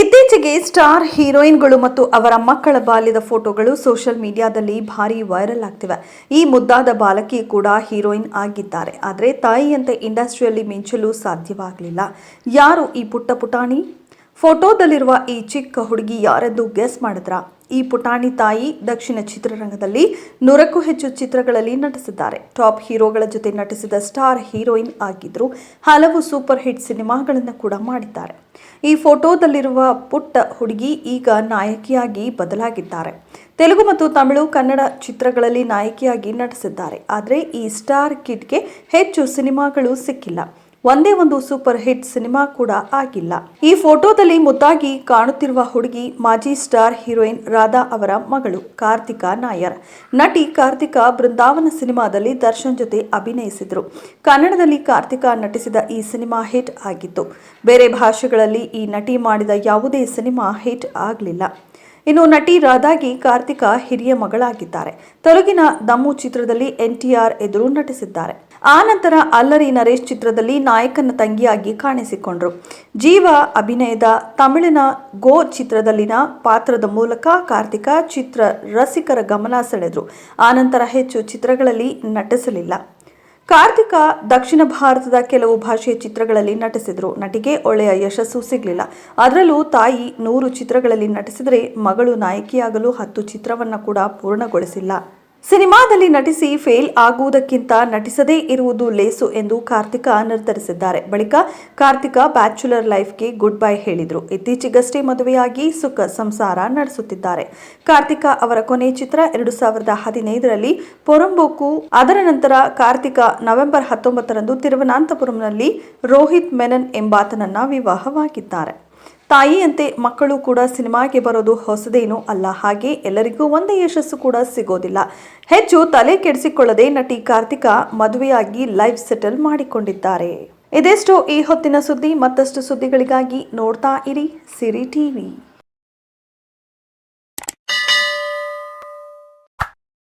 ಇತ್ತೀಚೆಗೆ ಸ್ಟಾರ್ ಹೀರೋಯಿನ್ಗಳು ಮತ್ತು ಅವರ ಮಕ್ಕಳ ಬಾಲ್ಯದ ಫೋಟೋಗಳು ಸೋಷಿಯಲ್ ಮೀಡಿಯಾದಲ್ಲಿ ಭಾರಿ ವೈರಲ್ ಆಗ್ತಿವೆ. ಈ ಮುದ್ದಾದ ಬಾಲಕಿ ಕೂಡ ಹೀರೋಯಿನ್ ಆಗಿದ್ದಾರೆ. ಆದರೆ ತಾಯಿಯಂತೆ ಇಂಡಸ್ಟ್ರಿಯಲ್ಲಿ ಮಿಂಚಲು ಸಾಧ್ಯವಾಗಲಿಲ್ಲ. ಯಾರು ಈ ಪುಟ್ಟ ಪುಟಾಣಿ? ಫೋಟೋದಲ್ಲಿರುವ ಈ ಚಿಕ್ಕ ಹುಡುಗಿ ಯಾರೆಂದು ಗೆಸ್ ಮಾಡಿದ್ರ? ಈ ಪುಟಾಣಿ ತಾಯಿ ದಕ್ಷಿಣ ಚಿತ್ರರಂಗದಲ್ಲಿ ನೂರಕ್ಕೂ ಹೆಚ್ಚು ಚಿತ್ರಗಳಲ್ಲಿ ನಟಿಸಿದ್ದಾರೆ. ಟಾಪ್ ಹೀರೋಗಳ ಜೊತೆ ನಟಿಸಿದ ಸ್ಟಾರ್ ಹೀರೋಯಿನ್ ಆಗಿದ್ರು ಹಲವು ಸೂಪರ್ ಹಿಟ್ ಸಿನಿಮಾಗಳನ್ನು ಕೂಡ ಮಾಡಿದ್ದಾರೆ. ಈ ಫೋಟೋದಲ್ಲಿರುವ ಪುಟ್ಟ ಹುಡುಗಿ ಈಗ ನಾಯಕಿಯಾಗಿ ಬದಲಾಗಿದ್ದಾರೆ. ತೆಲುಗು ಮತ್ತು ತಮಿಳು ಕನ್ನಡ ಚಿತ್ರಗಳಲ್ಲಿ ನಾಯಕಿಯಾಗಿ ನಟಿಸಿದ್ದಾರೆ. ಆದರೆ ಈ ಸ್ಟಾರ್ ಕಿಟ್ಗೆ ಹೆಚ್ಚು ಸಿನಿಮಾಗಳು ಸಿಕ್ಕಿಲ್ಲ. ಒಂದೇ ಒಂದು ಸೂಪರ್ ಹಿಟ್ ಸಿನಿಮಾ ಕೂಡ ಆಗಿಲ್ಲ. ಈ ಫೋಟೋದಲ್ಲಿ ಮುದ್ದಾಗಿ ಕಾಣುತ್ತಿರುವ ಹುಡುಗಿ ಮಾಜಿ ಸ್ಟಾರ್ ಹೀರೋಯಿನ್ ರಾಧಾ ಅವರ ಮಗಳು ಕಾರ್ತಿಕಾ ನಾಯರ್. ನಟಿ ಕಾರ್ತಿಕಾ ಬೃಂದಾವನ ಸಿನಿಮಾದಲ್ಲಿ ದರ್ಶನ್ ಜೊತೆ ಅಭಿನಯಿಸಿದ್ರು. ಕನ್ನಡದಲ್ಲಿ ಕಾರ್ತಿಕಾ ನಟಿಸಿದ ಈ ಸಿನಿಮಾ ಹಿಟ್ ಆಗಿತ್ತು. ಬೇರೆ ಭಾಷೆಗಳಲ್ಲಿ ಈ ನಟಿ ಮಾಡಿದ ಯಾವುದೇ ಸಿನಿಮಾ ಹಿಟ್ ಆಗಲಿಲ್ಲ. ಇನ್ನು ನಟಿ ರಾಧಾಗಿ ಕಾರ್ತಿಕ ಹಿರಿಯ ಮಗಳಾಗಿದ್ದಾರೆ. ತೆಲುಗಿನ ದಮ್ಮು ಚಿತ್ರದಲ್ಲಿ ಎನ್ಟಿಆರ್ ಎದುರು ನಟಿಸಿದ್ದಾರೆ. ಆ ನಂತರ ಅಲ್ಲರಿ ನರೇಶ್ ಚಿತ್ರದಲ್ಲಿ ನಾಯಕನ ತಂಗಿಯಾಗಿ ಕಾಣಿಸಿಕೊಂಡರು. ಜೀವ ಅಭಿನಯದ ತಮಿಳಿನ ಗೋ ಚಿತ್ರದಲ್ಲಿನ ಪಾತ್ರದ ಮೂಲಕ ಕಾರ್ತಿಕ ಚಿತ್ರ ರಸಿಕರ ಗಮನ ಸೆಳೆದರು. ಆನಂತರ ಹೆಚ್ಚು ಚಿತ್ರಗಳಲ್ಲಿ ನಟಿಸಲಿಲ್ಲ. ಕಾರ್ತಿಕ ದಕ್ಷಿಣ ಭಾರತದ ಕೆಲವು ಭಾಷೆಯ ಚಿತ್ರಗಳಲ್ಲಿ ನಟಿಸಿದ್ರು. ನಟಿಗೆ ಒಳ್ಳೆಯ ಯಶಸ್ಸು ಸಿಗಲಿಲ್ಲ. ಅದರಲ್ಲೂ ತಾಯಿ ನೂರು ಚಿತ್ರಗಳಲ್ಲಿ ನಟಿಸಿದರೆ ಮಗಳು ನಾಯಕಿಯಾಗಲು ಹತ್ತು ಚಿತ್ರವನ್ನು ಕೂಡ ಪೂರ್ಣಗೊಳಿಸಿಲ್ಲ. ಸಿನಿಮಾದಲ್ಲಿ ನಟಿಸಿ ಫೇಲ್ ಆಗುವುದಕ್ಕಿಂತ ನಟಿಸದೇ ಇರುವುದು ಲೇಸು ಎಂದು ಕಾರ್ತಿಕ ನಿರ್ಧರಿಸಿದ್ದಾರೆ. ಬಳಿಕ ಕಾರ್ತಿಕ ಬ್ಯಾಚುಲರ್ ಲೈಫ್ಗೆ ಗುಡ್ ಬೈ ಹೇಳಿದರು. ಇತ್ತೀಚೆಗಷ್ಟೇ ಮದುವೆಯಾಗಿ ಸುಖ ಸಂಸಾರ ನಡೆಸುತ್ತಿದ್ದಾರೆ. ಕಾರ್ತಿಕ ಅವರ ಕೊನೆ ಚಿತ್ರ ಎರಡು ಸಾವಿರದ ಹದಿನೈದರಲ್ಲಿ ಪೊರಂಬೋಕು. ಅದರ ನಂತರ ಕಾರ್ತಿಕ ನವೆಂಬರ್ ಹತ್ತೊಂಬತ್ತರಂದು ತಿರುವನಂತಪುರಂನಲ್ಲಿ ರೋಹಿತ್ ಮೆನನ್ ಎಂಬಾತನನ್ನ ವಿವಾಹವಾಗಿದ್ದಾರೆ. ತಾಯಿಯಂತೆ ಮಕ್ಕಳು ಕೂಡ ಸಿನಿಮಾಗೆ ಬರೋದು ಹೊಸದೇನೂ ಅಲ್ಲ. ಹಾಗೆ ಎಲ್ಲರಿಗೂ ಒಂದೇ ಯಶಸ್ಸು ಕೂಡ ಸಿಗೋದಿಲ್ಲ. ಹೆಚ್ಚು ತಲೆ ಕೆಡಿಸಿಕೊಳ್ಳದೆ ನಟಿ ಕಾರ್ತಿಕ ಮದುವೆಯಾಗಿ ಲೈಫ್ ಸೆಟಲ್ ಮಾಡಿಕೊಂಡಿದ್ದಾರೆ. ಇದೆಷ್ಟು ಈ ಹೊತ್ತಿನ ಸುದ್ದಿ. ಮತ್ತಷ್ಟು ಸುದ್ದಿಗಳಿಗಾಗಿ ನೋಡ್ತಾ ಇರಿ. ಸಿರಿ ಟಿವಿ.